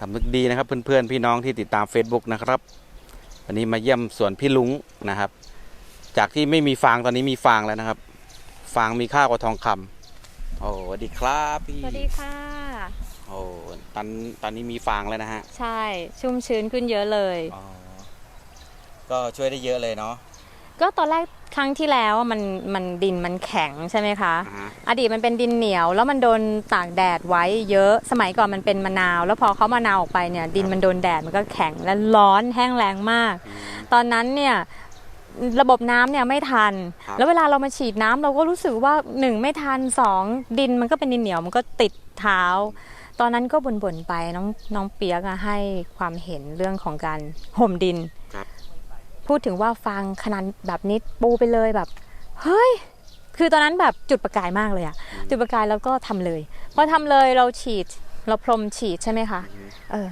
สำนึกดีนะครับเพื่อนๆพี่น้องที่ติดตาม Facebook นะครับวันนี้มาเยี่ยมสวนพี่ลุงนะครับ จากที่ไม่มีฟางตอนนี้มีฟางแล้วนะครับ ฟางมีค่ากว่าทองคำโอ้สวัสดีครับพี่สวัสดีค่ะโอ้ตอนตอนนี้มีฟางแล้วนะฮะใช่ชุ่มชื้นขึ้นเยอะเลยอ๋อก็ช่วยได้เยอะเลยเนาะ ก็ตอนแรกครั้งที่แล้วมันมันดินมันแข็งใช่ไหมคะอ่าฮะอดีตมันเป็นดินเหนียว แล้วมันโดนตากแดดไว้เยอะสมัยก่อนมันเป็นมะนาว แล้วพอเขามะนาวออกไปเนี่ย ดินมันโดนแดดมันก็แข็งและร้อนแห้งแรงมากอืมตอนนั้นเนี่ยระบบน้ำเนี่ยไม่ทันครับแล้วเวลาเรามาฉีดน้ำเราก็รู้สึกว่าหนึ่งไม่ทันสองดินมันก็เป็นดินเหนียวมันก็ติดเท้า ตอนนั้นก็บ่นๆไปน้องน้องเปียกอะให้ความเห็นเรื่องของการห่มดินครับ พูดถึงว่าฟางขนาดแบบนี้ปูไปเลยแบบ เฮ้ย คือตอนนั้นแบบจุดประกายมากเลยอะจุดประกายแล้วก็ทำเลยพอทำเลยเราฉีดเราพรมฉีดใช่ไหมคะอืมเออ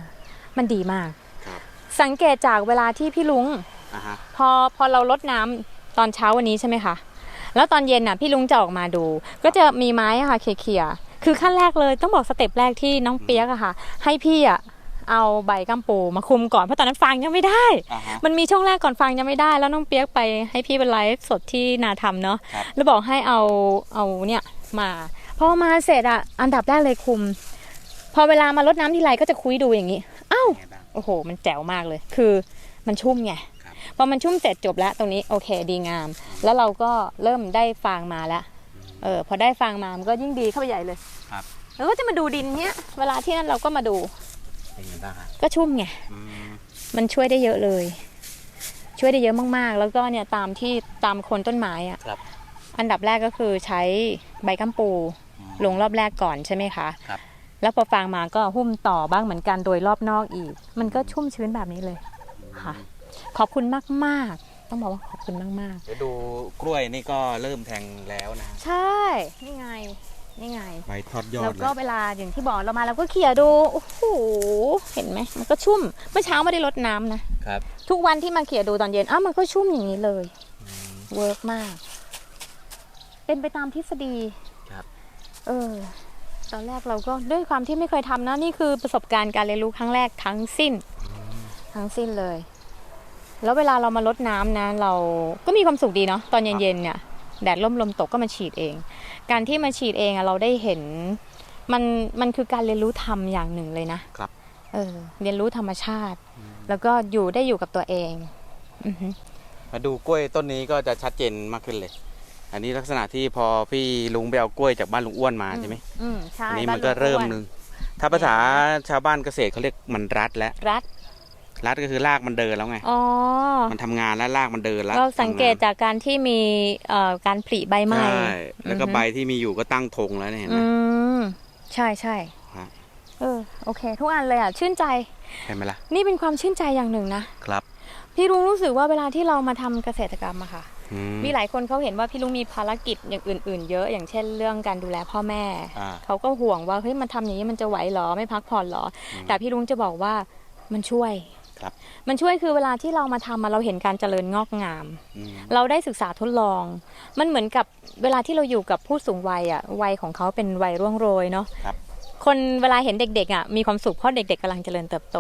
มันดีมากครับสังเกตจากเวลาที่พี่ลุงอ่าฮะพอพอเราลดน้ำตอนเช้าวันนี้ใช่ไหมคะแล้วตอนเย็นน่ะพี่ลุงจะออกมาดู ก็จะมีไม้อะค่ะเขี่ยๆคือขั้นแรกเลยต้องบอกสเต็ปแรกที่น้องเปียกอะค่ะ ให้พี่อะ เอาใบกัมปูมาคุมก่อนเพราะตอนนั้นฟางยังไม่ได้อ่าฮะมันมีช่วงแรกก่อนฟางยังไม่ได้ แล้วน้องเปียกไปให้พี่เป็นไลฟ์สดที่นาทำเนาะครับแล้วบอกให้เอาเอาเนี่ยมาพอมาเสร็จอะอันดับแรกเลยคุม พอเวลามาลดน้ำทีไรก็จะคุยดูอย่างนี้อ้าวไงบ้างโอ้โห มันแจ๋วมากเลย คือมันชุ่มไงครับพอมันชุ่มเสร็จจบแล้วตรงนี้โอเคดีงาม แล้วเราก็เริ่มได้ฟางมาแล้วเออพอได้ฟางมามันก็ยิ่งดีเข้าไปใหญ่เลยครับแล้วก็จะมาดูดินเนี้ย เวลาที่นั่นเราก็มาดู เป็นไงบ้างฮะก็ชุ่มไง อืมมันช่วยได้เยอะเลย ช่วยได้เยอะมากๆ แล้วก็เนี่ยตามที่ตามโคนต้นไม้อะครับอันดับแรกก็คือใช้ใบกัมปู อืม ลงรอบแรกก่อนใช่ไหมคะครับ แล้วพอฟางมาก็หุ้มต่อบ้างเหมือนกันโดยรอบนอกอีก มันก็ชุ่มชื้นแบบนี้เลยค่ะ ขอบคุณมากๆ ต้องบอกว่าขอบคุณมากเดี๋ยวดูกล้วยนี่ก็เริ่มแทงแล้วนะ ๆ ใช่ นี่ไง นี่ไง ใบทอดยอแล้ดวเลก็ยเวลาอย่างที่บอกเรามาเราก็เขี่ยดู โอ้โห เห็นไหม มันก็ชุ่ม เมื่อเช้าไม่ได้รดน้ำนะ ครับ ทุกวันที่มาเขี่ยดูตอนเย็น อ้าว มันก็ชุ่มอย่างนี้เลย เวิร์กมาก เป็นไปตามทฤษฎี ครับ เออ ตอนแรกเราก็ด้วยความที่ไม่เคยทำนะ นี่คือประสบการณ์การเรียนรู้ครั้งแรกทั้งสิ้น ทั้งสิ้นเลย แล้วเวลาเรามาลดน้ำนะ เราก็มีความสุขดีเนาะ ตอนเย็นๆเนี่ย แดดล่มลมตกก็มาฉีดเอง การที่มาฉีดเองอะเราได้เห็นมันมันคือการเรียนรู้ธรรมอย่างหนึ่งเลยนะครับเออเรียนรู้ธรรมชาติ แล้วก็อยู่ได้อยู่กับตัวเองอือฮึมาดูกล้วยต้นนี้ก็จะชัดเจนมากขึ้นเลย อันนี้ลักษณะที่พอพี่ลุงไปเอากล้วยจากบ้านลุงอ้วนมาใช่ไหมอืมใช่อันนี้บ้ามันก็ลุงเริ่มอ้วนถ้าภาษาชาวบ้านเกษตรเขาเรียกมันรัดแล้วรัด รัดก็คือรากมันเดินแล้วไง อ๋อ มันทำงานแล้วรากมันเดินแล้วเราสังเกตทำจากการที่มีเอ่อการผลิใบงานใหม่ ใช่แล้วก็อือฮึใบที่มีอยู่ก็ตั้งธงแล้วเนี่ยเห็นไหมอืม ใช่ใช่ฮะเออโอเค ทุกอันเลยอะ ชื่นใจ เห็นไหมล่ะ นี่เป็นความชื่นใจอย่างหนึ่งนะครับ พี่ลุงรู้สึกว่าเวลาที่เรามาทำเกษตรกรรมอะค่ะอืมมีหลายคนเขาเห็นว่าพี่ลุงมีภารกิจอย่างอื่น ๆ เยอะอย่างเช่นเรื่องการดูแลพ่อแม่อ่าเขาก็ห่วงว่าเฮ้ยมันทำอย่างนี้มันจะไหวเหรอไม่พักผ่อนเหรออมแต่พี่ลุงจะบอกว่ามันช่วย ครับ มันช่วยคือเวลาที่เรามาทำมาเราเห็นการเจริญงอกงาม อืม เราได้ศึกษาทดลอง มันเหมือนกับเวลาที่เราอยู่กับผู้สูงวัยอะวัยของเขาเป็นวัยร่วงโรยเนาะครับ คนเวลาเห็นเด็กๆอะมีความสุขเพราะเด็กๆกำลังเจริญเติบโต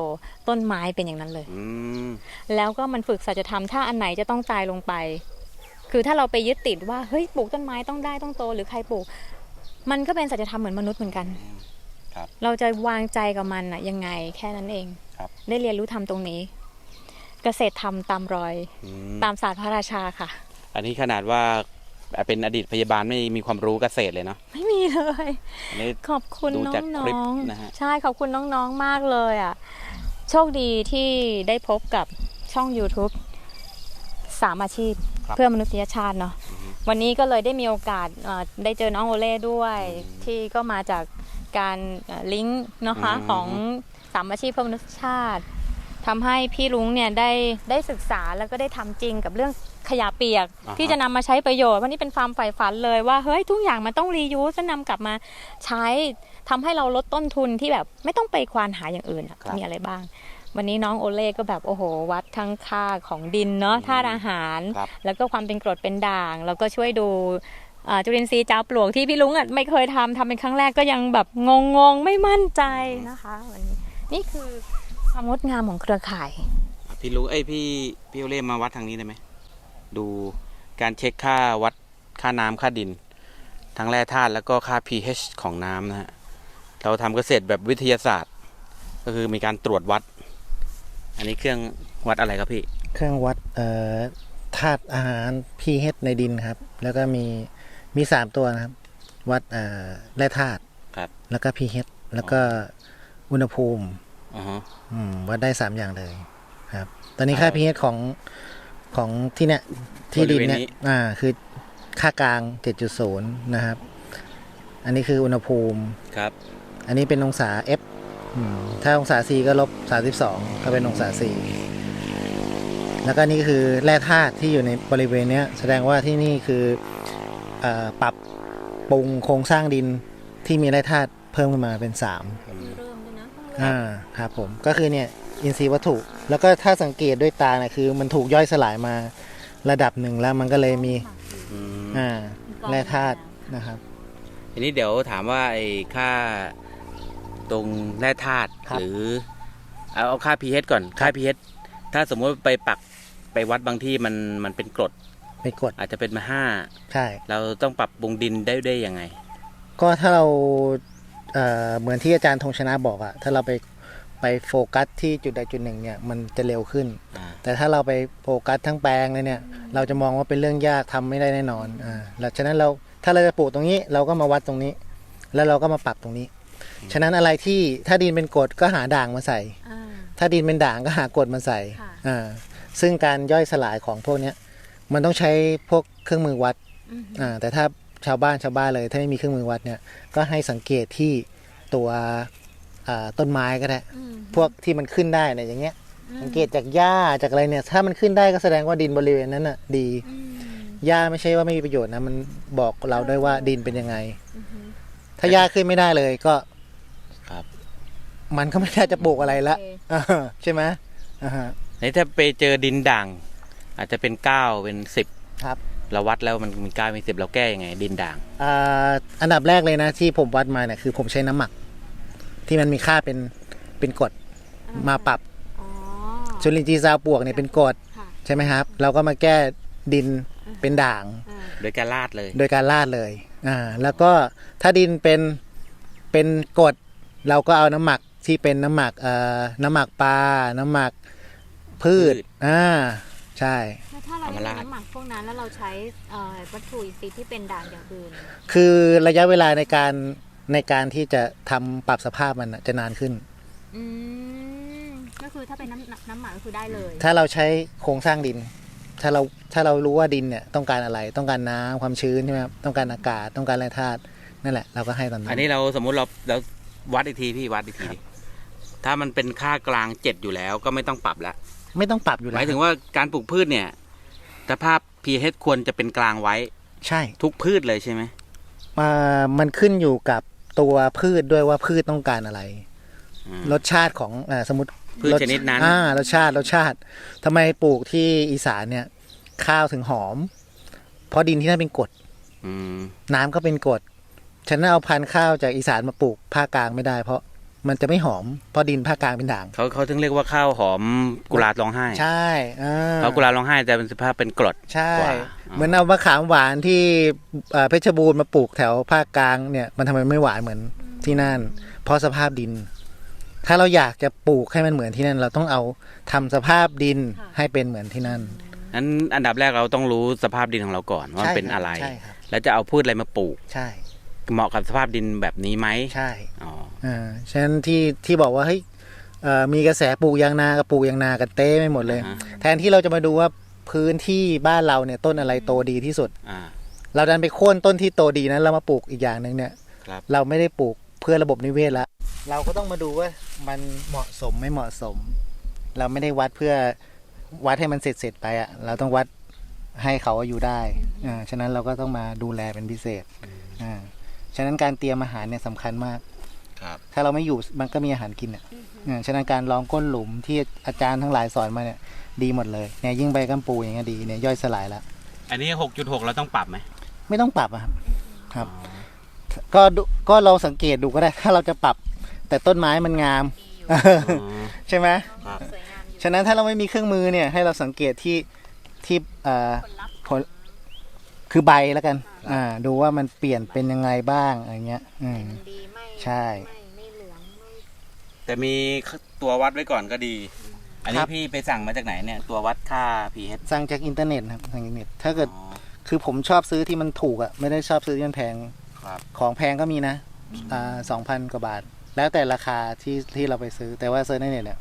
ต้นไม้เป็นอย่างนั้นเลย อืม แล้วก็มันฝึกสัจธรรมถ้าอันไหนจะต้องตายลงไป คือถ้าเราไปยึดติดว่าเฮ้ยปลูกต้นไม้ต้องได้ต้องโต หรือใครปลูก มันก็เป็นสัจธรรมเหมือนมนุษย์เหมือนกัน ครับ เราจะวางใจกับมันอะยังไงแค่นั้นเองครับ ได้เรียนรู้ทำตรงนี้ เกษตรทำตามรอยอืมตามศาสตร์พระราชาค่ะ อันนี้ขนาดว่าเป็นอดีตพยาบาลไม่มีความรู้เกษตรเลยเนาะไม่มีเลยอันนี้ขอบคุณดูน้จากคลิปองนะฮะๆใช่ขอบคุณน้องๆมากเลยอะ โชคดีที่ได้พบกับช่อง YouTube สามอาชีพครับเพื่อมนุษยชาติเนาะอือฮึวันนี้ก็เลยได้มีโอกาสเอ่อได้เจอน้องโอเล่ด้วยอืมที่ก็มาจากการเอ่อลิงก์นะคะอืมของ สามอาชีพเพื่อมนุษยชาติทำให้พี่ลุงเนี่ยได้ได้ศึกษาแล้วก็ได้ทำจริงกับเรื่องขยะเปียกอ่าฮะที่จะนำมาใช้ประโยชน์วันนี้เป็นความใฝ่ฝันเลยว่าเฮ้ยทุกอย่างมันต้องรียูสนำกลับมาใช้ทำให้เราลดต้นทุนที่แบบไม่ต้องไปควานหาอย่างอื่นอะครับมีอะไรบ้าง วันนี้น้องโอเล่ก็แบบโอ้โห วัดทั้งค่าของดินเนาะอืมธาตุอาหารครับแล้วก็ความเป็นกรดเป็นด่าง แล้วก็ช่วยดูอ่าจุลินทรีย์จ้าปลวกที่พี่ลุงอะไม่เคยทำทำเป็นครั้งแรกก็ยังแบบงงงๆไม่มั่นใจนะคะวันนี้ นี่คือความงดงามของเครือข่าย พี่รู้เอ้ยพี่พี่โอเล่มาวัดทางนี้ได้ไหมดูการเช็คค่าวัดค่าน้ำค่าดิน ทั้งแร่ธาตุแล้วก็ค่า pH ของน้ำนะฮะเราทำเกษตรแบบวิทยาศาสตร์ ก็คือมีการตรวจวัด อันนี้เครื่องวัดอะไรครับพี่ เครื่องวัดเอ่อธาตุอาหาร pH ในดินครับ แล้วก็มีมีสามตัวนะครับ วัดเอ่อแร่ธาตุครับ แล้วก็ pH แล้วก็ อุณหภูมิอ๋อฮะอืมวัดได้สามอย่างเลยครับ ตอนนี้ค่า pH ของของที่เนี้ยที่ดินเนี่ย อ่า คือค่ากลาง7.0นะครับ อันนี้คืออุณหภูมิครับ อันนี้เป็นองศา F อืมถ้าองศา C ก็ลบ32ก็เป็นองศา C แล้วก็นี่คือแร่ธาตุที่อยู่ในบริเวณเนี้ยแสดงว่าที่นี่คือเออปรับปรุงโครงสร้างดินที่มีแร่ธาตุเพิ่มขึ้นมาเป็น3เริ่มด้วยนะ อ่าครับผมก็คือเนี่ยอินทรีย์วัตถุ แล้วก็ถ้าสังเกตด้วยตาเนี่ยคือ มันถูกย่อยสลายมาระดับหนึ่งแล้วมันก็เลยมีอืมอ่าแร่ธาตุนะครับ ทีนี้เดี๋ยวถามว่าไอ้ค่าตรงแร่ธาตุครับหรือ เอาเอาค่า pH ก่อนค่า pH ถ้าสมมติไปปักไปวัดบางที่มันมันเป็นกรด ไปกดอาจจะเป็นมาห้า ใช่ เราต้องปรับปรุงดินได้ได้ยังไง ก็ถ้าเรา เอ่อเหมือนที่อาจารย์ธงชนะบอกอะถ้าเราไปไปโฟกัสที่จุดใดจุดหนึ่งเนี่ยมันจะเร็วขึ้นอ่าแต่ถ้าเราไปโฟกัสทั้งแปลงเลยเนี่ย เราจะมองว่าเป็นเรื่องยากทำไม่ได้แน่นอนอ่าแล้วฉะนั้นเราถ้าเราจะปลูกตรงนี้เราก็มาวัดตรงนี้ แล้วเราก็มาปรับตรงนี้ ฉะนั้นอะไรที่ถ้าดินเป็นกรดก็หาด่างมาใส่อ่าถ้าดินเป็นด่างก็หากรดมาใส่ค่ะอ่าซึ่งการย่อยสลายของพวกเนี้ยมันต้องใช้พวกเครื่องมือวัดอืมอ่าแต่ถ้า ชาวบ้านชาวบ้านเลย ถ้าไม่มีเครื่องมือวัดเนี่ยก็ให้สังเกตที่ตัวอ่าต้นไม้ก็ได้อืมพวกที่มันขึ้นได้เนี่ยอย่างเงี้ยอืมสังเกตจากหญ้าจากอะไรเนี่ย ถ้ามันขึ้นได้ก็แสดงว่าดินบริเวณนั้นน่ะ ดีอืมหญ้าไม่ใช่ว่าไม่มีประโยชน์นะมันบอกเราด้วยว่าดินเป็นยังไงอืมถ้าหญ้าขึ้นไม่ได้เลยก็ครับ มันก็ไม่น่าจะปลูกอะไรละโอเคอ่าใช่ไหมอ่าฮะนี่ถ้าไปเจอดินด่างอาจจะเป็นเก้าเป็นสิบครับ เราวัดแล้วมันมีเก้ามีสิบเราแก้ยังไง ดินด่าง อ่าอันดับแรกเลยนะที่ผมวัดมาเนี่ยคือผมใช้น้ำหมัก ที่มันมีค่าเป็นเป็นกรดมาปรับอ๋อจุลินทรีย์ซาวปลวกเนี่ยเป็นกรดค่ะใช่ไหมครับ เราก็มาแก้ดินเป็นด่าง อ่าโดยการลาดเลยโดยการลาดเลยอ่าแล้วก็ถ้าดินเป็นเป็นกรดเราก็เอาน้ำหมักที่เป็นน้ำหมักเอ่อน้ำหมักปลา น้ำหมักพืชพืชอ่าใช่แล้ว ถ้าเราเอามาใช้ราดน้ำหมักพวกนั้นแล้วเราใช้เอ่อวัตถุอินทรีย์ที่เป็นด่างอย่างอื่นคือระยะเวลาในการในการที่จะทำปรับสภาพมันน่ะจะนานขึ้นอืมก็คือถ้าเป็นน้ำน้ำหมักก็คือได้เลย ถ้าเราใช้โครงสร้างดิน ถ้าเราถ้าเรารู้ว่าดินเนี่ยต้องการอะไรต้องการน้ำความชื้นใช่ไหมครับต้องการอากาศต้องการแร่ธาตุนั่นแหละเราก็ให้ตอนนั้อันนนี้เราสมมุติเราเราวัดอีกทีพี่วัดอีกทีดิถ้ามันเป็นค่ากลางเจ็ดอยู่แล้วก็ไม่ต้องปรับแล้วไม่ต้องปรับอยู่หแล้วมายถึงว่าการปลูกพืชเนี่ย สภาพ pH ควรจะเป็นกลางไว้ ใช่ทุกพืชเลยใช่ไหมอ่ามันขึ้นอยู่กับตัวพืชด้วยว่าพืชต้องการอะไร อืม รสชาติของอ่าสมมติพืชรสชนิดนั้น อ่ารสชาติรสชาติทำไมปลูกที่อีสานเนี่ย ข้าวถึงหอม เพราะดินที่นั่นเป็นกรดอืมน้ำก็เป็นกรดฉันเอาพันธุ์ข้าวจากอีสานมาปลูกภาคกลางไม่ได้ เพราะ มันจะไม่หอมเพราะดินภาคกลางเป็นด่างเขาเขาถึงเรียกว่าข้าวหอมกุหลาบร้องไห้ใช่อ่าเขากุหลาบร้องไห้แต่เป็นสภาพเป็นกรดใช่กว่าเหมือนเอามะขามหวานที่เอ่อเพชรบูรณ์มาปลูกแถวภาคกลางเนี่ยมันทำไมไม่หวานเหมือนที่นั่น เพราะสภาพดิน ถ้าเราอยากจะปลูกให้มันเหมือนที่นั่น เราต้องเอาทำสภาพดินค่ะให้เป็นเหมือนที่นั่นนั้นอันดับแรกเราต้องรู้สภาพดินของเราก่อนว่าใช่เป็นคบอะไรใช่ครับแล้วจะเอาพืชอะไรมาปลูกใช่ เหมาะกับสภาพดินแบบนี้ไหมใช่อ๋ออ่าฉะนั้นที่ที่บอกว่าเฮ้ยเอ่อมีกระแสปลูกยางนากับปลูกยางนากันเต้ไม่หมดเลยอ่าฮะแทนที่เราจะมาดูว่าพื้นที่บ้านเราเนี่ยต้นอะไรโตดีที่สุด อ่า เราดันไปโค่นต้นที่โตดีนั้นเรามาปลูกอีกอย่างหนึ่งเนี่ย ครับ เราไม่ได้ปลูกเพื่อระบบนิเวศแล้วเราก็ต้องมาดูว่ามันเหมาะสมไม่เหมาะสม เราไม่ได้วัดเพื่อวัดให้มันเสร็จเสร็จๆไปอะเราต้องวัดให้เขาอยู่ได้อ่าฉะนั้นเราก็ต้องมาดูแลเป็นพิเศษอ่า ฉะนั้นการเตรียมอาหารเนี่ยสำคัญมาก ครับถ้าเราไม่อยู่มันก็มีอาหารกินอะอ่าฉะนั้นการลองก้นหลุมที่อาจารย์ทั้งหลายสอนมาเนี่ยดีหมดเลยเนี่ยยิ่งใบกัมปูอย่างเงี้ยดีเนี่ยย่อยสลายแล้ว อันนี้หกจุดหกเราต้องปรับไหมไม่ต้องปรับอะครับ ครับ ก็ดูก็เราสังเกตดูก็ได้ ถ้าเราจะปรับ แต่ต้นไม้มันงาม ใช่ไหมครับสวยงามอยู่ฉะนั้นถ้าเราไม่มีเครื่องมือเนี่ยให้เราสังเกตที่ที่เอ่อผลลัพธ์ผลคือใบแล้วกัน อ่า ดูว่ามันเปลี่ยนเป็นยังไงบ้างอะไรเงี้ย อืม มันดีไม่ใช่ ไม่ไม่เหลืองไม่แต่มีตัววัดไว้ก่อนก็ดี อันคนี้รับพี่ไปสั่งมาจากไหนเนี่ย ตัววัดค่า pH สั่งจากอินเทอร์เน็ตนะครับสั่งจากอินเทอร์เน็ตถ้าเกิด อ๋อ คือผมชอบซื้อที่มันถูกอะไม่ได้ชอบซื้อที่มันแพงครับ ของแพงก็มีนะอ่าสองพันกว่าบาท แล้วแต่ราคาที่ที่เราไปซื้อแต่ว่าซื้อในเน็ตเนี่ย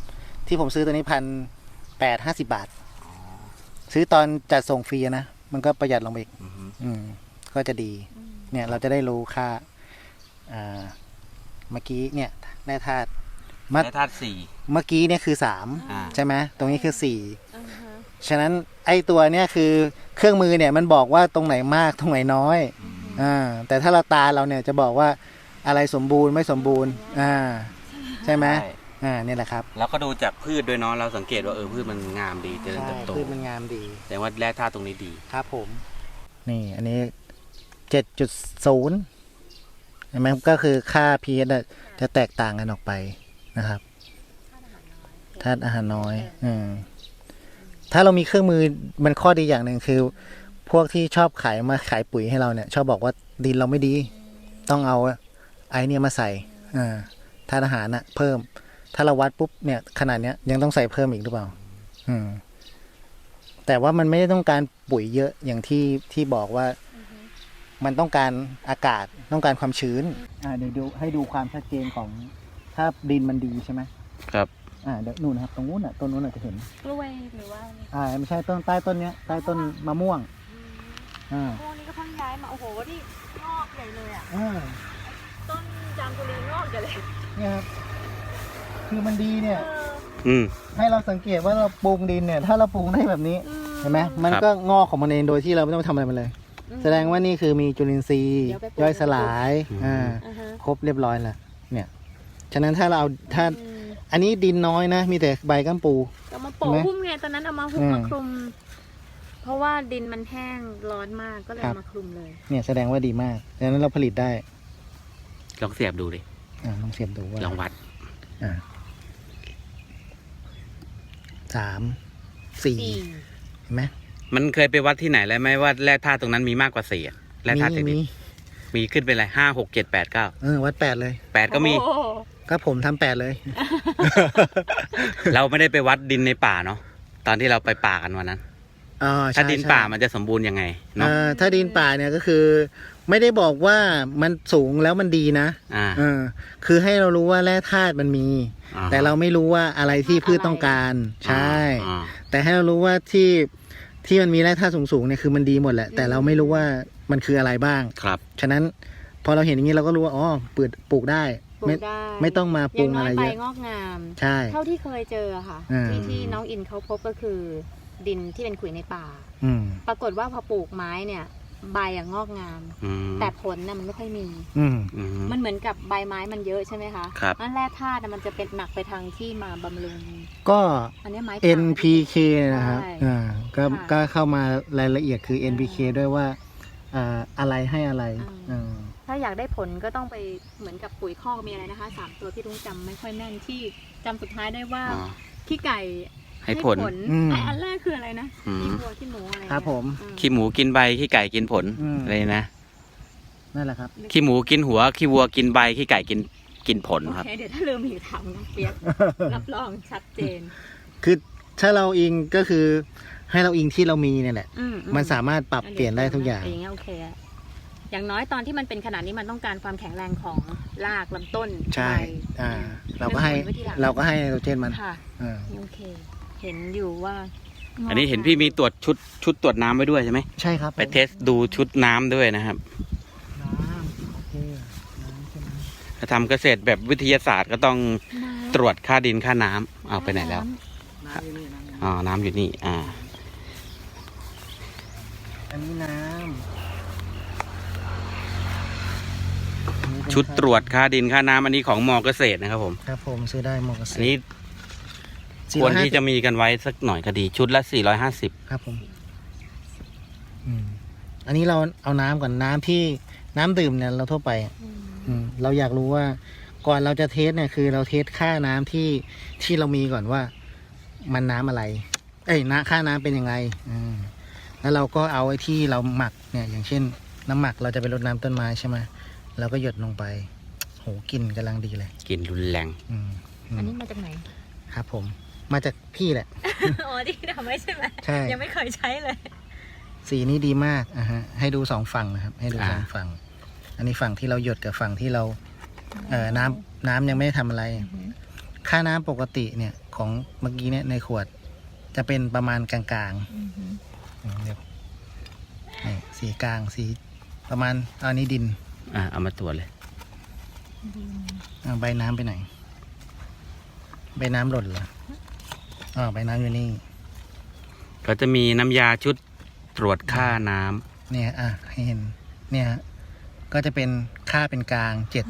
ที่ผมซื้อตัวนี้พันแปดห้าสิบาท ซื้อตอนจัดส่งฟรีนะ มันก็ประหยัดลงไปอีกอือฮึอืม ก็จะดี เนี่ยเราจะได้รู้ค่าอ่าเมื่อกี้เนี่ยแร่ธาตุเมื่อและธาตุสี่เมื่อกี้เนี่ยคือสามอ่าใช่ไหมตรงนี้คือสี่อือฮะฉะนั้นไอ้ตัวเนี่ยคือเครื่องมือเนี่ยมันบอกว่าตรงไหนมากตรงไหนน้อยอ่าแต่ถ้าเราตาเราเนี่ยจะบอกว่าอะไรสมบูรณ์ไม่สมบูรณ์อ่าใช่ไหมใช่อ่าเนี่ยแหละครับ แล้วก็ดูจากพืชด้วยเนาะเราสังเกตว่าเออพืชมันงามดีเจริญใช่เติบโตพืชมันงามดีแสดงว่าแร่ธาตุตรงนี้ดีครับผม นี่อันนี้ เจ็ดจุดศูนย์เห็นไหมก็คือค่า pH อะจะแตกต่างกันออกไปนะครับธาตุอาหารน้อย อืมถ้าเรามีเครื่องมือมันข้อดีอย่างหนึ่งคือ พวกที่ชอบขายมาขายปุ๋ยให้เราเนี่ย ชอบบอกว่าดินเราไม่ดี ต้องเอาไอเนี่ยมาใส่อ่าธาตุอาหารน่ะ เพิ่ม ถ้าเราวัดปุ๊บเนี่ยขนาดเนี้ยยังต้องใส่เพิ่มอีกหรือเปล่า อืมแต่ว่ามันไม่ได้ต้องการปุ๋ยเยอะอย่างที่ที่บอกว่า มันต้องการอากาศต้องการความชื้น อ่าเดี๋ยวดูให้ดูความชัดเจนของถ้าดินมันดีใช่ไหมครับ อ่าเดี๋ยวนู่นนะครับตรงนู้นอะต้นนู้นอาจจะเห็น กล้วยหรือว่าอะไรอ่าไม่ใช่ต้นใต้ต้นเนี้ยใต้ต้นมะม่วงอ่าพวกนี้ก็เพิ่งย้ายมาโอ้โหนี่งอกใหญ่เลยอะอ่าต้นจามจุรีงอกใหญ่เลยเนี่ยครับคือมันดีเนี่ย เอออืม ให้เราสังเกตว่าเราปรุงดินเนี่ย ถ้าเราปรุงได้แบบนี้ อืเห็นไหมมันครับ ก็งอกของมันเองโดยที่เราไม่ต้องไปทำอะไรมันเลยอืม แสดงว่านี่คือมีจุลินทรีย์เดี๋ยวไปปรุงย่อยสลายอ่าอ่าฮะครบเรียบร้อยแล้วเนี่ย ฉะนั้นถ้าเราเอาถ้าอืมอันนี้ดินน้อยนะ มีแต่ใบกัมปูเอามาโปะเห็นไหมหุ้มไงตอนนั้นเอามาหุ้มอืมมาคลุม เพราะว่าดินมันแห้งร้อนมากก็เลยครับเอามาคลุมเลย เนี่ยแสดงว่าดีมากดังนั้นเราผลิตได้ ลองเสียบดูดิอ่าลองเสียบดูว่าลองวัดอ่าสามสี่สี่เห็นไหม มันเคยไปวัดที่ไหนแล้วไหมว่าแร่ธาตุตรงนั้นมีมากกว่าสี่อะแร่ธาตุมีชนิดมีมีขึ้นไปเลยห้าหกเจ็ดแปดเก้าเออวัดแปดเลย แปดก็มี โอ้โหก็ผมทำแปดเลย เราไม่ได้ไปวัดดินในป่าเนาะตอนที่เราไปป่ากันวันนั้น อ่าถ้าใช่ดินใช่ป่ามันจะสมบูรณ์ยังไงเนาะอ่าถ้าดินป่าเนี่ยก็คือ ไม่ได้บอกว่ามันสูงแล้วมันดีนะอ่าเออ คือให้เรารู้ว่าแร่ธาตุมันมี อ่แต่เราไม่รู้ว่าอะไรที่พืชต้องการ ใช่ อ่าแต่ให้เรารู้ว่าที่ ที่มันมีแร่ธาตุสูงๆเนี่ยคือมันดีหมดแหละแต่เราไม่รู้ว่ามันคืออะไรบ้าง ครับ ฉะนั้นพอเราเห็นอย่างนี้เราก็รู้ว่าอ๋อปลูกปลูกได้ปลูไม่กได้ไม่ต้องมาปรุงอะไรย่างน้เยใบอะงอกงาม ใช่ เท่าที่เคยเจออะค่ะ อ่า ที่ที่น้องอินเขาพบก็คือ ดินที่เป็นขุยในป่า อืม ปรากฏว่าพอปลูกไม้เนี่ย ใบอะงอกงาม อืมแต่ผลน่ะมันไม่ค่อยมี อืม อืม มันเหมือนกับใบไม้มันเยอะใช่ไหมคะครับ นั่นแร่ธาตุน่ะมันจะเป็นหนักไปทางที่มาบำรุง ก็ อันนี้ไม้ป่า NPK นะครับใช่อ่าก็ค่ะก็เข้ามารายละเอียดคือ NPK ด้วยว่าอ่าอะไรให้อะไรอ่าอ่า ถ้าอยากได้ผลก็ต้องไปเหมือนกับปุ๋ยคอกมีอะไรนะคะสามตัวที่ลุงจำไม่ค่อยแม่นที่จำสุดท้ายได้ว่าอ่าขี้ไก่ ให้ผล อืมไออันแรกคืออะไรนะอืม ขี้วัวขี้หมูอะไรเนี่ยครับผมอืมขี้หมูกินใบขี้ไก่กินผลอืม อะไรนะนั่นแหละครับ ขี้หมูกินหัวขี้วัวกินใบขี้ไก่กินกินผลโอครับ เคเดี๋ยวถ้าลืมอีกถามน้องเปียกรับรองชัดเจน คือถ้าเราอิงก็คือให้เราอิงที่เรามีเนี่ยแหละ อือืมันสามารถปรับเปลี่ยนได้ทุกอย่าง อย่างเงี้ยโอเคอะอย่างน้อยตอนที่มันเป็นขนาดนี้มันต้องการความแข็งแรงของรากลำต้นใช่ ใบอ่า เราก็ให้เป็นผลไว้ทีหลังเราก็ให้ไนโตรเจนมันค่ะอ่าโอเค เห็นอยู่ว่าอันนี้เห็นพี่มีตรวจชุดชุดตรวจน้ำไว้ด้วยใช่ไหมใช่ครับไปเทสดูชุดน้ำด้วยนะครับน้ำโอเคน้ำใช่ไหมถ้าทำเกษตรแบบวิทยาศาสตร์ก็ต้องน้ำตรวจค่าดินค่าน้ำเอาไปไหนแล้ว น้ำอยู่นี่น้ำอยู่นี่อ๋อ น้ำอยู่นี่ อ่า อันนี้น้ำอันนี้เป็นชุดตรวจค่าดินค่าน้ำอันนี้ของมอเกษตรนะครับผม ครับผมซื้อได้หมดกอันนี้ ควรที่จะมีกันไว้สักหน่อยก็ดี ชุดละ 450 ครับผมอืมอันนี้เราเอาน้ำก่อนน้ำที่น้ำดื่มเนี่ยเราทั่วไป อืมอืมเราอยากรู้ว่าก่อนเราจะเทสเนี่ยคือเราเทสค่าน้ำที่ที่เรามีก่อนว่า มันน้ำอะไร เอ้ยน้ำค่าน้ำเป็นยังไงอืมแล้วเราก็เอาไอ้ที่เราหมักเนี่ย อย่างเช่น น้ำหมักเราจะไปรดน้ำต้นไม้ใช่ไหมเราก็หยดลงไป โหกลิ่นกำลังดีเลย กลินรุนแรง อืมอืมอันนี้มาจากไหน ครับผม มาจากพี่แหละ อ๋อที่ทำไว้ใช่ไหมใช่ ยังไม่เคยใช้เลย สีนี้ดีมากอะฮะให้ดูสองฝั่งนะครับ ให้ดูอ่าสองฝั่ง อันนี้ฝั่งที่เราหยดกับฝั่งที่เรา เอ่อน้ำน้ำยังไม่ได้ทำอะไร ค่าน้ำปกติเนี่ยของเมื่อกี้เนี่ยในขวด จะเป็นประมาณกลางๆ อืมเดี๋ยวนี่สีกลางสีประมาณอันนี้ดินอะเอามาตรวจเลยอ่าใบน้ำไปไหน ใบน้ำหล่นเหรอ อ๋อใบน้ำอยู่นี่ ก็จะมีน้ำยาชุดตรวจค่าน้ำเนี่ยอะให้เห็น เนี่ยฮะก็จะเป็นค่าเป็นกลางเจ็ด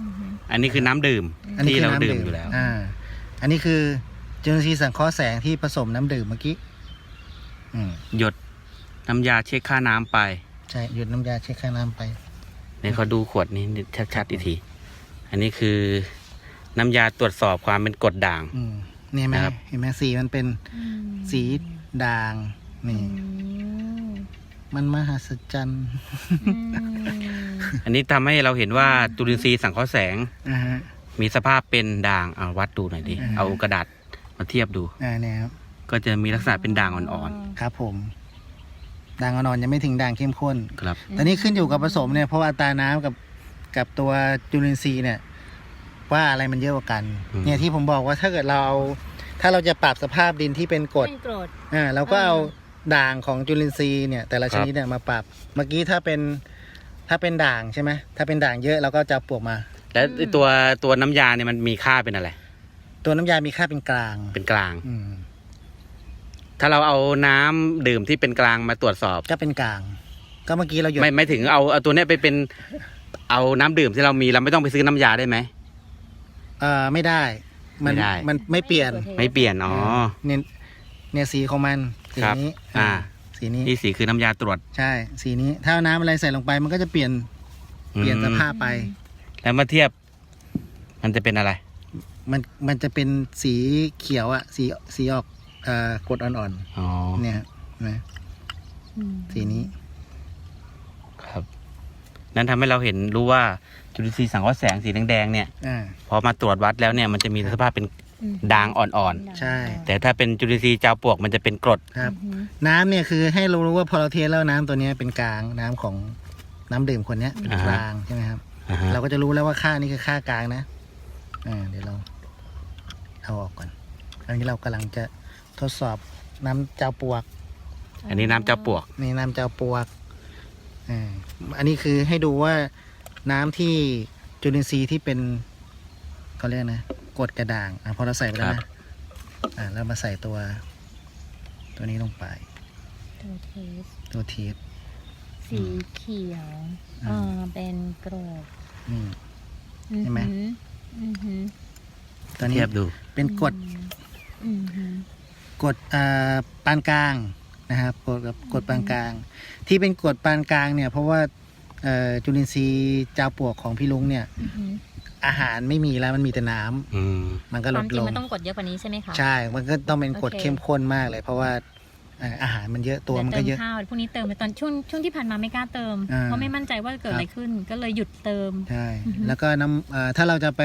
อันนี้คือน้ำดื่มอันนี้ที่คือเราน้ำดื่ดื่มมอยู่แล้ว อ่า อันนี้คือจุลินทรีย์สังเคราะห์แสงที่ผสมน้ำดื่มเมื่อกี้ อืม หยดน้ำยาเช็คค่าน้ำไป ใช่ หยุดน้ำยาเช็คค่าน้ำไป เนี่ยเขาดูขวดนี้ชัดๆอีกที อันนี้คือน้ำยาตรวจสอบความเป็นกรดด่าง อืมนี่ เห็นไหมครับ เห็นไหมสีมันเป็นสีด่างนี่ มันมหัศจรรย์อันนี้ทำให้เราเห็นว่าจุลินทรีย์สังเคราะห์แสงอ่าฮะ มีสภาพเป็นด่างเอาวัดดูหน่อยดิอืมเอากระดาษมาเทียบดู อ่าเนี่ยครับก็จะมีลักษณะเป็นด่างอ่อนครับผม ด่างอ่อนๆยังไม่ถึงด่างเข้มข้น ๆ ครับแต่นี่ขึ้นอยู่กับผสมเนี่ยเพราะว่าอัตราน้ำกับกับตัวจุลินทรีย์เนี่ย ว่าอะไรมันเยอะกว่ากัน อืม เนี่ยที่ผมบอกว่าถ้าเกิดเราเอาถ้าเราจะปรับสภาพดินที่เป็นกรดเป็นกรด อ่าเราก็เอาอ่ด่างของจุลินทรีย์เนี่ย แต่ละชนิดเนี่ยมาปรับ เมื่อกี้ถ้าเป็นถ้าเป็นด่างใช่ไหมถ้าเป็นด่างเยอะเราก็จะปลวกมา แล้วไอ้ตัวตัวน้ำยาเนี่ยมันมีค่าเป็นอะไร ตัวน้ำยามีค่าเป็นกลาง เป็นกลาง อืมถ้าเราเอาน้ำดื่มที่เป็นกลางมาตรวจสอบ ก็เป็นกลาง ก็เมื่อกี้เราหยดไม่ไม่ถึงเอาเอาตัวเนี้ยไปเป็น เอาน้ำดื่มที่เรามีเราไม่ต้องไปซื้อน้ำยาได้ไหม เอ่อไม่ได้ มันไม่ได้ มันไม่เปลี่ยนไม่เปลี่ยน อ๋อ เนี่ยเนี่ยสีของมันสีครับนี้อ่า สีนี้นี่สีคือน้ำยาตรวจใช่ สีนี้ ถ้าเอาน้ำอะไรใส่ลงไปมันก็จะเปลี่ยนเปลี่ยนสภาพไป แล้วมาเทียบ มันจะเป็นอะไร มันมันจะเป็นสีเขียวอะสีสีออกเอ่อกรดอ่อนอ๋อ ๆเนี่ยเห็นะสีนี้ครับ นั้นทำให้เราเห็นรู้ว่าจุลินทรีย์สังเคราะห์แสงสีแดงๆเนี่ยอ่า พอมาตรวจวัดแล้วเนี่ยมันจะมีสภาพเป็นด่างอ่อนใช่ ๆ แต่ถ้าเป็นจุลินทรีย์เจ้าปลวกมันจะเป็นกรด ครับน้ำเนี่ยคือให้เรารู้ว่าพอเราเทแล้วน้ำตัวเนี้ยเป็นกลางน้ำของน้ำดื่มคนเนี้ยเป็นอ่าฮะ กลางใช่ไหมครับ อ่าฮะเราก็จะรู้แล้วว่าค่านี้คือค่ากลางนะ อ่า เดี๋ยวเราเอาออกก่อน อันนี้เรากำลังจะทดสอบน้ำเจ้าปวก อันนี้น้ำเจ้าปลวก นี่น้ำเจ้าปวก อ่าอันนี้คือให้ดูว่าน้ำที่จุลินทรีย์ที่เป็นเขาเรียกนะกรดกระด่างอะพอเราใส่ไปแล้วครันะบ อ่าแล้วมาใส่ตัว ตัวนี้ลงไป ตัวเทสตัวทีสสีเขียวอืมเออเป็นกรดนี่ เห็นไหม อือหือตัวนี้เทียบดู เป็นกรดอือหือกดอ่าปานกลาง นะครับกดกับกดปานกลาง ที่เป็นกดปานกลางเนี่ย เพราะว่าเอ่อจุลินทรีย์เจ้าปวกของพี่ลุงเนี่ยอือหืออาหารไม่มีแล้วมันมีแต่น้ำอืมมันก็คลวามดจริลงงมันต้องกดเยอะกว่านี้ใช่ไหมคะใช่ มันก็ต้องเป็นกดโอเคเข้มข้นมากเลย เพราะว่าเอ่ออาหารมันเยอะตัวมันก็เยอะดี๋วติข้าวพวกนี้เติมไปตอนช่วงช่วงที่ผ่านมาไม่กล้าเติมอ่าเพราะไม่มั่นใจว่าเกิดอะไรขึ้น ก็เลยหยุดเติมใช่อือฮึแล้วก็น้ำเอ่อถ้าเราจะไป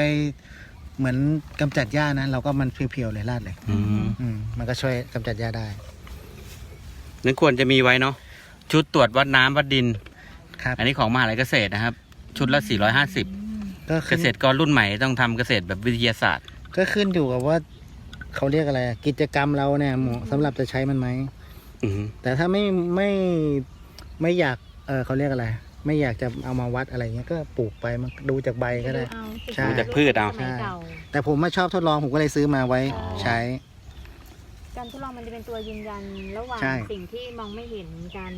เหมือนกำจัดหญ้านะเราก็มันเพียวๆเลยราดเลยอืมอืมมันก็ช่วยกำจัดหญ้าได้ นั้นควรจะมีไว้เนาะชุดตรวจวัดน้ำวัดดิน ครับอันนี้ของมหาลัยเกษตรนะครับ ชุดละ 450 ก็เกขึ้นษตรกรรุ่นใหม่ต้องทำเกษตรแบบวิทยาศาสตร์ ก็ขึ้นอยู่กับว่าเขาเรียกอะไรอะกิจกรรมเราเนี่ยเหมาะสำหรับจะใช้มันไหม อืมแต่ถ้าไม่ไม่ไม่อยากเออเขาเรียกอะไร ไม่อยากจะเอามาวัดอะไรเงี้ยก็ปลูกไปมันดูจากใบก็ได้ ใช่ ดูจากพืชเอา สมัยเก่าแต่ผมมาชอบทดลองผมก็เลยซื้อมาไว้อ๋อใช้ การทดลองมันจะเป็นตัวยืนยันระหว่างใช่สิ่งที่มองไม่เห็นการ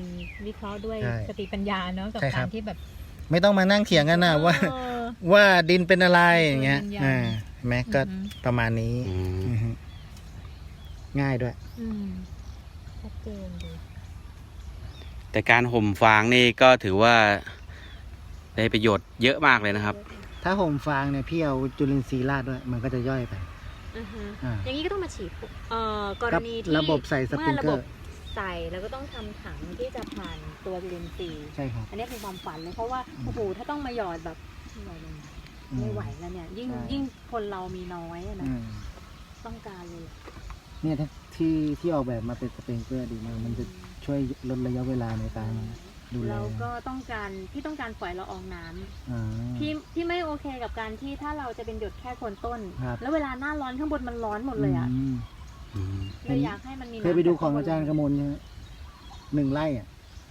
วิเคราะห์ด้วยใช่สติปัญญาเนาะกับใช่ครักาบ รที่แบบไม่ต้องมานั่งเถียงกันนะว่า เออ ว่าดินเป็นอะไรอย่างเงี้ยยืนยันอ่าเห็นไหมก็อือฮึประมาณนี้อืม อือฮึง่ายด้วย อืมชัดเจนดีแต่การห่มฟางนี่ก็ถือว่าได้ประโยชน์เยอะมากเลยนะครับ ถ้าห่มฟางเนี่ยพี่เอาจุลินทรีย์ราดด้วย มันก็จะย่อยไป อือฮึอ่า อย่างนี้ก็ต้องมาฉีดเอ่อกรกับณีที่ระบบใส่สปริงเกอร์ มื่ระบบใส่แล้วก็ต้องทำถังที่จะผ่านตัวจุลินทรีย์ใช่ครับ อันนี้เป็นความฝันเลยเพราะว่าโอ้โหถ้าต้องมาหยอดแบบไม่ไหวเลยอืมไม่ไหวแล้วเนี่ย ยิ่งใช่ ยิ่งคนเรามีน้อยอะนะอืมต้องการเลยเนี่ยถ้าที่ที่ออกแบบมาเป็นสปริงเกอร์ดีมากมันจะช่วยลดระยะเวลาในการ ดูแล เราก็ต้องการพี่ต้องการปล่อยละอองน้ำอ่า พี่พี่ไม่โอเคกับการที่ถ้าเราจะเป็นหยดแค่โคนต้น ครับ แล้วเวลาหน้าร้อนข้างบนมันร้อนหมดเลยอะมอืมเลยอยากให้มันมีเคยไปดูของน้ำอาจารย์กมลใช่ไหมหนึ่งไร่อะ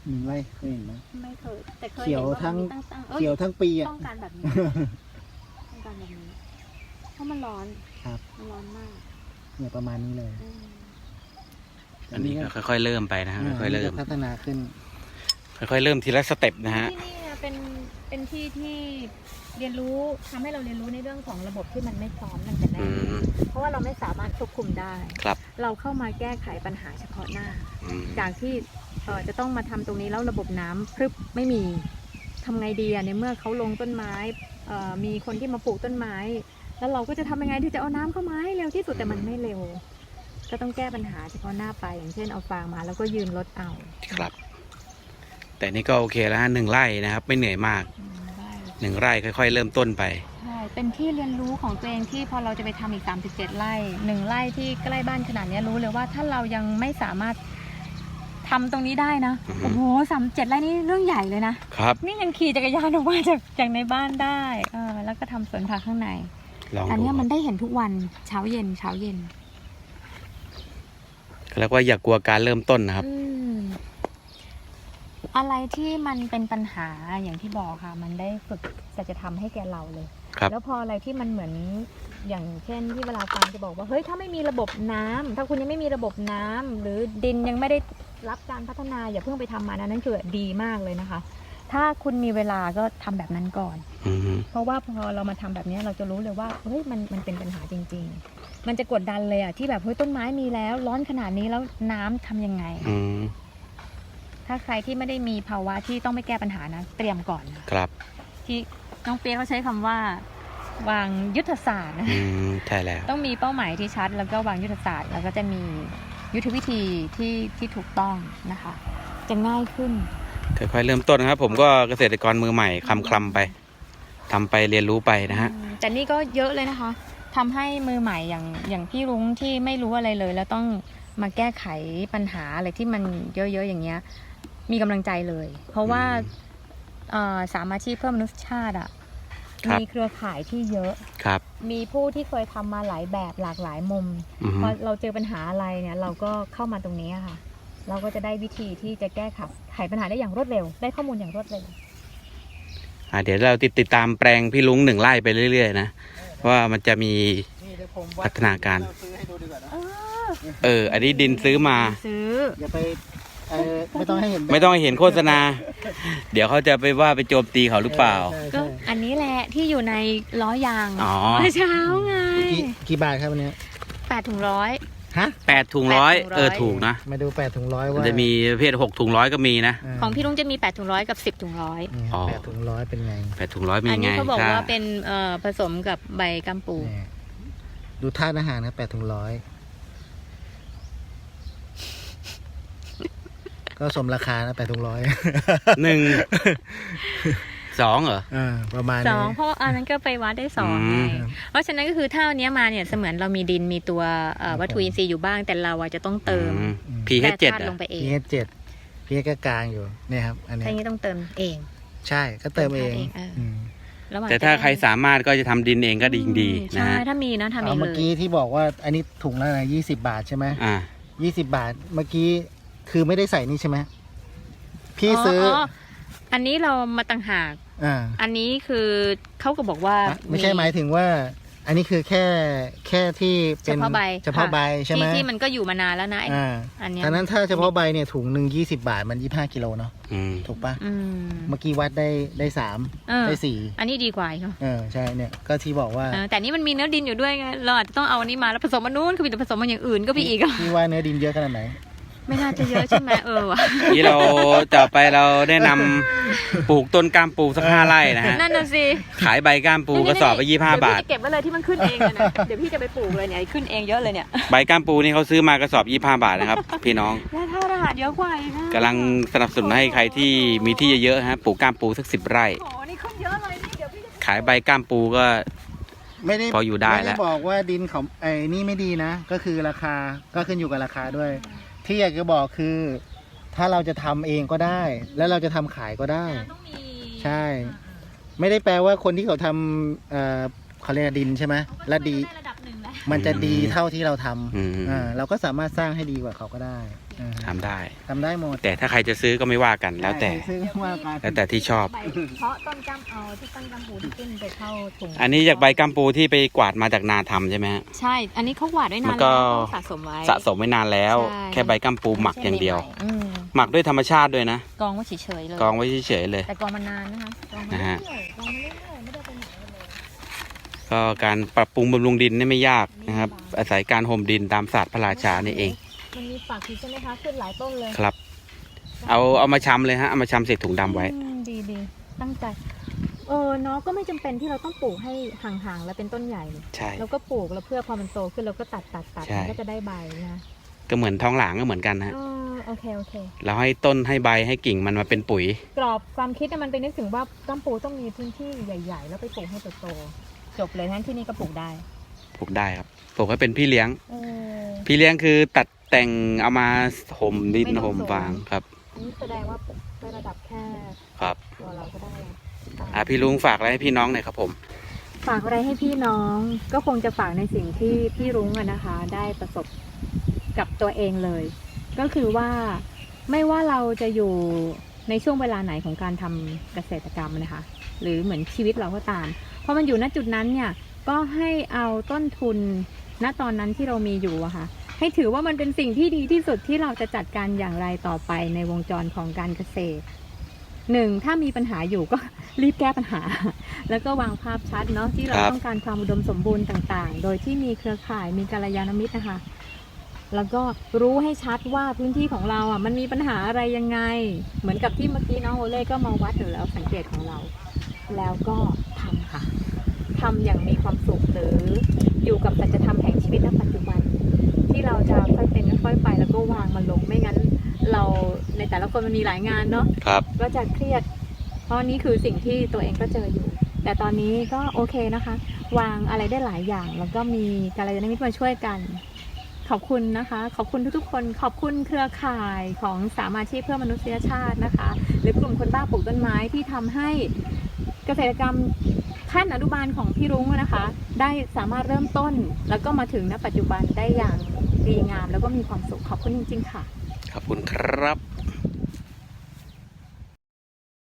หนึ่งไร่เคยเห็นไหม ไม่เคยแต่เคยเขียวห็นว่าทั้ง มันมีตั้งๆอ้ เขียวทั้งปีอะ ต้องการแบบนี้ ต้องการแบบนี้ เพราะมันร้อนครับ มันร้อนมากเนี่ยประมาณนี้เลยอืมอันนี้ก็ค่อยๆเริ่มไปนะฮะค่อยๆเริ่มนนี้ก็พัฒนาขึ้น ค่อยๆเริ่มทีละสเต็ปนะฮะ ที่นี่เนี่ยเป็นเป็นที่ที่เรียนรู้ทำให้เราเรียนรู้ในเรื่องของระบบที่มันไม่พร้อมตั้งแต่แรอืกม เพราะว่าเราไม่สามารถควบคุมได้ ครับ เราเข้ามาแก้ไขปัญหาเฉพาะหน้า อืม จากที่เอ่อจะต้องมาทำตรงนี้แล้วระบบน้ำพรึบไม่มีทำไงดีอะในเมื่อเขาลงต้นไม้เอ่อมีคนที่มาปลูกต้นไม้ แล้วเราก็จะทำยังไงที่จะเอาน้ำเข้ามาให้เร็วที่สุดแต่มันไม่เร็ว ก็ต้องแก้ปัญหาเฉพาะหน้าไปอย่างเช่นเอาฟางมาแล้วก็ยืนรถเอาครับ แต่นี่ก็โอเคแล้วฮะหนึ่งไร่นะครับ ไม่เหนื่อยมากอืมได้หนึ่งไร่ค่อย ๆ เริ่มต้นไป ใช่ เป็นที่เรียนรู้ของตัวเองที่พอเราจะไปทำอีก 37 ไร่หนึ่งไร่ที่ใกล้บ้านขนาดเนี้ยรู้เลยว่าถ้าเรายังไม่สามารถทำตรงนี้ได้นะ อือฮึ โอ้โหสามเจ็ดไร่นี่เรื่องใหญ่เลยนะ ครับ นี่ยังขี่จักรยานออกมาจากจากในบ้านได้เออแล้วก็ทำสวนผักข้างใน ลองอันดูเนี้ยมันได้เห็นทุกวันเช้าเย็นเช้าเย็น แล้วก็อย่ากลัวการเริ่มต้นนะครับ อืม อะไรที่มันเป็นปัญหาอย่างที่บอกค่ะ มันได้ฝึกสัจธรรมให้แกเราเลย ครับ แล้วพออะไรที่มันเหมือนอย่างเช่นที่เวลาฟังจะบอกว่าเฮ้ยถ้าไม่มีระบบน้ำถ้าคุณยังไม่มีระบบน้ำหรือดินยังไม่ได้รับการพัฒนาอย่าเพิ่งไปทำมันอันนั้นคือดีมากเลยนะคะ ถ้าคุณมีเวลาก็ทำแบบนั้นก่อน อืม เพราะว่าพอเรามาทำแบบนี้เราจะรู้เลยว่าเฮ้ยมันมันเป็นปัญหาจริง ๆ มันจะกดดันเลยอะที่แบบเฮ้ยต้นไม้มีแล้ว ร้อนขนาดนี้แล้วน้ำทำยังไง อืม ถ้าใครที่ไม่ได้มีภาวะที่ต้องไม่แก้ปัญหานะเตรียมก่อนนะ ครับ ที่น้องเปียเขาใช้คำว่าวางยุทธศาสตร์นะอืมใช่แล้ว ต้องมีเป้าหมายที่ชัด แล้วก็วางยุทธศาสตร์ แล้วก็จะมียุทธวิธีที่ที่ถูกต้องนะคะ จะง่ายขึ้น ค่อยๆเริ่มต้นนะครับ ผมก็เกษตรกรมือใหม่คลำๆไปทำไปเรียนรู้ไปนะฮะ อืมแต่นี่ก็เยอะเลยนะคะทำให้มือใหม่อย่างอย่างพี่รุ้งที่ไม่รู้อะไรเลย แล้วต้องมาแก้ไขปัญหาอะไรที่มันเยอะๆอย่างเงี้ย มีกำลังใจเลย เพราะว่าอืมเอ่อสามอาชีพเพื่อมนุษยชาติอะครับ มีเครือข่ายที่เยอะ ครับ มีผู้ที่เคยทำมาหลายแบบหลากหลายมุมอืมพอเราเจอปัญหาอะไรเนี่ย เราก็เข้ามาตรงนี้อะค่ะ เราก็จะได้วิธีที่จะแก้ไขไขปัญหาได้อย่างรวดเร็ว ได้ข้อมูลอย่างรวดเร็ว อ่าเดี๋ยวเราติดติดตามแปลงพี่ลุงหนึ่งไร่ไปเรื่อยๆนะว่ามันจะมี นี่เดี๋ยวผมวัดพัฒนาการ เซื้อให้ดูดีกว่านะเออ อันนี้ดินซื้อมา ซื้ออย่าไป เออไม่ต้องให้เห็นแบบไม่ต้องให้เห็นโฆษณา เดี๋ยวเขาจะไปว่าไปโจมตีเขาหรือเปล่า ใช่ก็ใช่อันนี้แหละที่อยู่ในล้อยางอ๋อ เมื่อเช้าไงกี่กี่บาทครับวันนี้แปดถุงร้อย ฮะแปดถุงร้อยแปดถุงร้อย เออถูกนะมาดูแปดถุงร้อยมันว่าจะมีประเภทหกถุงร้อยก็มีนะาของพี่ลุงจะมีแปดถุงร้อยกับสิบถุงร้อย นี่อ๋อ แปดถุงร้อยเป็นไงแปดถุงร้อยมีอันไงนี้เขาบอกถ้ว่าเป็นเอ่อผสมกับใบกัมปู นี่ดูท่าตุอาหารนะแปดถุงร้อย ก็สมราคานะแปดถุงร้อยหนึ่งสองเหรออ่าประมาณสนี้องเพราะอันนั้นก็ไปวัดได้สองอืไงมเพราะฉะนั้นก็คือถ้าอันเนี้ยมาเนี่ยเสมือนเรามีดินมีตัวเอ่อวัตถุอินทรีย์อยู่บ้างแต่เราอะจะต้องเติมพีเอแร่เจ็ดธาตุอะลงไปเอพีงเอเจ็ดพีเอก็กลางอยู่เนี่ยครับ อันเนี้ถ้ายอย่างนี้ต้องเติมเอง ใช่ก็เติมเองเติมเองเอออืมระหว่งแต่ถ้าจะได้ใครสามารถก็จะทำดินเองก็ดีดีอืมนะใช่ฮะถ้ามีนะทำเอเอางเลเมื่อยกี้ที่บอกว่าอันนี้ถุงละนะยี่สิบาทใช่ไหมอ่ายี่สิบาทเมื่อกี้ คือไม่ได้ใส่นี่ใช่ไหมพี่ซื้อออันนี้เรามาต่างหาก อ่าอันนี้คือเขาก็บอกว่าไม่ใช่หมายถึงว่า อันนี้คือแค่แค่ที่เป็เฉนพาะใบเฉพาะใบใช่ไหมที่ที่มันก็อยู่มานานแล้วนะไอ้อ่าอันเนี้ยดังนั้นถ้าเฉพาะใบเนี่ยถุงหนึ่งยี่สิบาทมันยี่ห้ากิโลเนาะอืมถูกปะอืมเมื่อกี้วัดได้ได้สามเออได้สี่อันนี้ดีกว่าอีกเนอะเออใช่เนี่ยก็ที่บอกว่าเออแต่นี่มันมีเนื้อดินอยู่ด้วยไงเราอาจจะต้องเอาอันนี้มาแล้วผสมมันนู้นคือมีแต่ผสมมันอย่างอื่นก็ไปอีกอะ พี่ว่าเนื้อดินเยอะขนาดไหน ไม่น่าจะเยอะใช่ไหมเออวะนี่เราจะไปเราแนะนำปลูกต้นกล้ามปูสักห้าไร่นะฮะ นั่นน่ะสิขายใบกล้ามปูกระสอบไปยี่ห้าบาท เดี๋ยวพี่จะเก็บไว้เลยที่มันขึ้นเองเลยนะเดี๋ยวพี่จะไปปลูกเลยเนี่ยขึ้นเองเยอะเลยเนี่ยใบกล้ามปูนี่เขาซื้อมากระสอบยี่ห้าบาทนะครับ พี่น้องแล้วถ้าทหารเยอะกว่าอีกนะกำลังสนับสนุนให้ใครที่มีที่เยอะๆฮะปลูกกล้ามปูสักสิบไร่ โอ้โหนี่ขึ้นเยอะเลยนี่เดี๋ยวพี่จะขายใบกล้ามปูก็ ไม่ได้พออยู่ได้ไม่แล้ได้วบอกว่าดินของไอ้นี่ไม่ดีนะ ก็คือราคาก็ขึ้นอยู่กับราคาด้วย ที่อยากจะบอกคือ ถ้าเราจะทำเองก็ได้ แล้วเราจะทำขายก็ได้ต้องมีใช่ไม่ได้แปลว่าคนที่เขาทำเอ่อเขาเรียกดินใช่ไหมและดีได้ระดับหนึ่งแล้ว มันจะดีเท่าที่เราทำอืมอ่าเราก็สามารถสร้างให้ดีกว่าเขาก็ได้อ่าทำได้ ทำได้หมดแต่ถ้าใครจะซื้อก็ไม่ว่ากันแล้วแต่ ใช่ซื้อว่ากันแล้วแต่ที่ชอบ ใบเพาะต้นจำเอาที่ต้นจำปูที่ขึ้นไปเข้าถุงอันนี้จากใบกล้ามปูที่ไปกวาดมาจากนาทำใช่ไหมฮะ ใช่ อันนี้เขาหวานไว้นานมันก็ แล้วเขาสะสมไว้ สะสมไว้นานแล้ว ใช่ แค่ใบกล้ามปูหมักอย่างเดียว อืมหมักด้วยธรรมชาติด้วยนะ กองไว้เฉยๆเลย กองไว้เฉยๆเลย แต่กองมานานนะคะกองมานะเรื่ฮะ อยๆกองมาเรื่อยๆไม่ได้ไปไหนเลย ก็การปรับปรุงบำรุงดินนี่ไม่ยากนะครับ อาศัยการห่มดินตามศาสตร์พระราชานี่เอง มันมีฝักอยู่ใช่ไหมคะขึ้นหลายต้นเลยครับ เอาเอามาชำเลยฮะเอามาชำเสร็จถุงดำไว้ อืมดีดีตั้งใจเออเนาะก็ไม่จำเป็นที่เราต้องปลูกให้ห่างๆแล้วเป็นต้นใหญ่ใช่ เราก็ปลูกแล้วเพื่อพอมันโตขึ้นเราก็ตัดตัดตัดใช่ มันก็จะได้ใบนะก็เหมือนท้องหลางก็เหมือนกันนะฮะอ๋อโอเคโอเค เราให้ต้นให้ใบให้กิ่งมันมาเป็นปุ๋ย กรอบความคิดเนี่ยมันไปนึกถึงว่าต้นปูต้องมีพื้นที่ใหญ่ ๆ แล้วไปปลูกให้โตๆ จบเลยทั้นที่นี่ก็ปลูกได้ปลูกได้ครับปลูกให้เป็นพี่เลี้ยง เออ พี่เลี้ยงคือตัดแต่งเอามาห่มดินไม่ต้องห่มสูงฟางครับนี่แสดงว่าไประดับแค่ครับตัวเราก็ได้ อะพี่ลุงฝากอะไรให้พี่น้องหน่อยครับผม ฝากอะไรให้พี่น้องก็คงจะฝากในสิ่งที่พี่รุ้งอะนะคะ ได้ประสบกับตัวเองเลย ก็คือว่าไม่ว่าเราจะอยู่ในช่วงเวลาไหนของการทำเกษตรกรรมนะคะ หรือเหมือนชีวิตเราก็ตาม พอมันอยู่ณจุดนั้นเนี่ยก็ให้เอาต้นทุนณตอนนั้นที่เรามีอยู่อะค่ะ ให้ถือว่ามันเป็นสิ่งที่ดีที่สุดที่เราจะจัดการอย่างไรต่อไปในวงจรของการเกษตรหนึ่งถ้ามีปัญหาอยู่ก็รีบแก้ปัญหา แล้วก็วางภาพชัดเนาะที่เราครับต้องการความอุดมสมบูรณ์ต่างๆ โดยที่มีเครือข่ายมีกัลยาณมิตรนะคะ แล้วก็รู้ให้ชัดว่าพื้นที่ของเราอะมันมีปัญหาอะไรยังไง เหมือนกับที่เมื่อกี้น้องโอเล่ก็มาวัดอยู่แล้วสังเกตของเรา แล้วก็ทำค่ะทำอย่างมีความสุขหรืออยู่กับสัจธรรมแห่งชีวิตณปัจจุบัน ที่เราจะค่อยเป็นค่อยไปแล้วก็วางมันลงไม่งั้น เราในแต่ละคนมันมีหลายงานเนาะครับก็จะเครียด เพราะนี่คือสิ่งที่ตัวเองก็เจออยู่ แต่ตอนนี้ก็โอเคนะคะ วางอะไรได้หลายอย่าง แล้วก็มีการยานมิตรมาช่วยกัน ขอบคุณนะคะ ขอบคุณทุกๆคน ขอบคุณเครือข่ายของสามาชีพเพื่อมนุษยชาตินะคะ หรือกลุ่มคนบ้าปลูกต้นไม้ที่ทำให้ เกษตรกรรมขั้นอนุบาลของพี่รุ้งนะคะ ได้สามารถเริ่มต้นแล้วก็มาถึงณปัจจุบันได้อย่างดีงาม แล้วก็มีความสุขขอบคุณจริง ๆ ค่ะ ขอบคุณครับ